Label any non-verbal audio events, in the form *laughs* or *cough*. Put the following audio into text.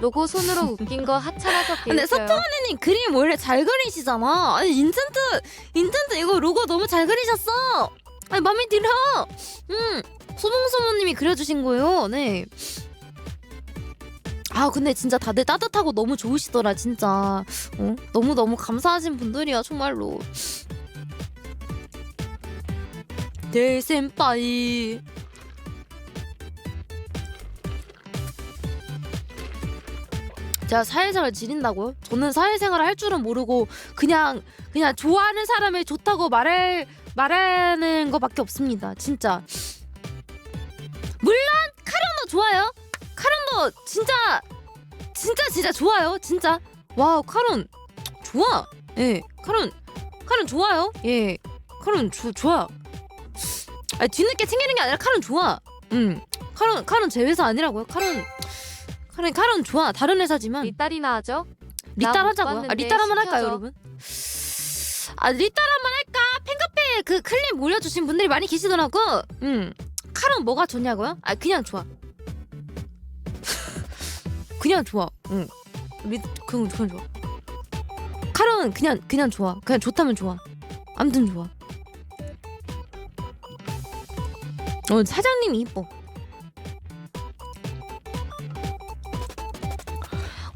로고 손으로 웃긴 거 하찮아서 근데 개웃겨요. 서투머니님 그림 원래 잘 그리시잖아. 아니 인텐트 인텐트 이거 로고 너무 잘 그리셨어. 아니 마음에 들어. 음 소봉소모님이 그려주신 거예요. 네. 아 근데 진짜 다들 따뜻하고 너무 좋으시더라 진짜. 어? 너무 너무 감사하신 분들이야 정말로. 네 센빠이. 제가 사회생활 지린다고요? 저는 사회생활을 할 줄은 모르고 그냥 그냥 좋아하는 사람을 좋다고 말할 말하는 것밖에 없습니다. 진짜. 물론 카론도 좋아요. 카론도 진짜 진짜 진짜 좋아요. 진짜. 와우 카론 좋아. 예. 카론 카론 좋아요. 예. 카론 조, 좋아. 아니 뒤늦게 챙기는 게 아니라 카론 좋아. 음. 카론 카론 제 회사 아니라고요? 카론 카론 카론 좋아. 다른 회사지만 리딸이나 하죠? 리딸 나못 하자고요? 아, 봤는데 리딸 한번 할까요, 시켜줘. 여러분? 아, 리딸 한번 할까? 팬카페 그 클립 올려주신 분들이 많이 계시더라고. 음, 카론 뭐가 좋냐고요? 아, 그냥 좋아. *laughs* 그냥 좋아. 응. 리, 그냥 그냥 좋아. 카론은 그냥 그냥 좋아. 그냥 좋다면 좋아. 아무튼 좋아. 어, 사장님이 이뻐.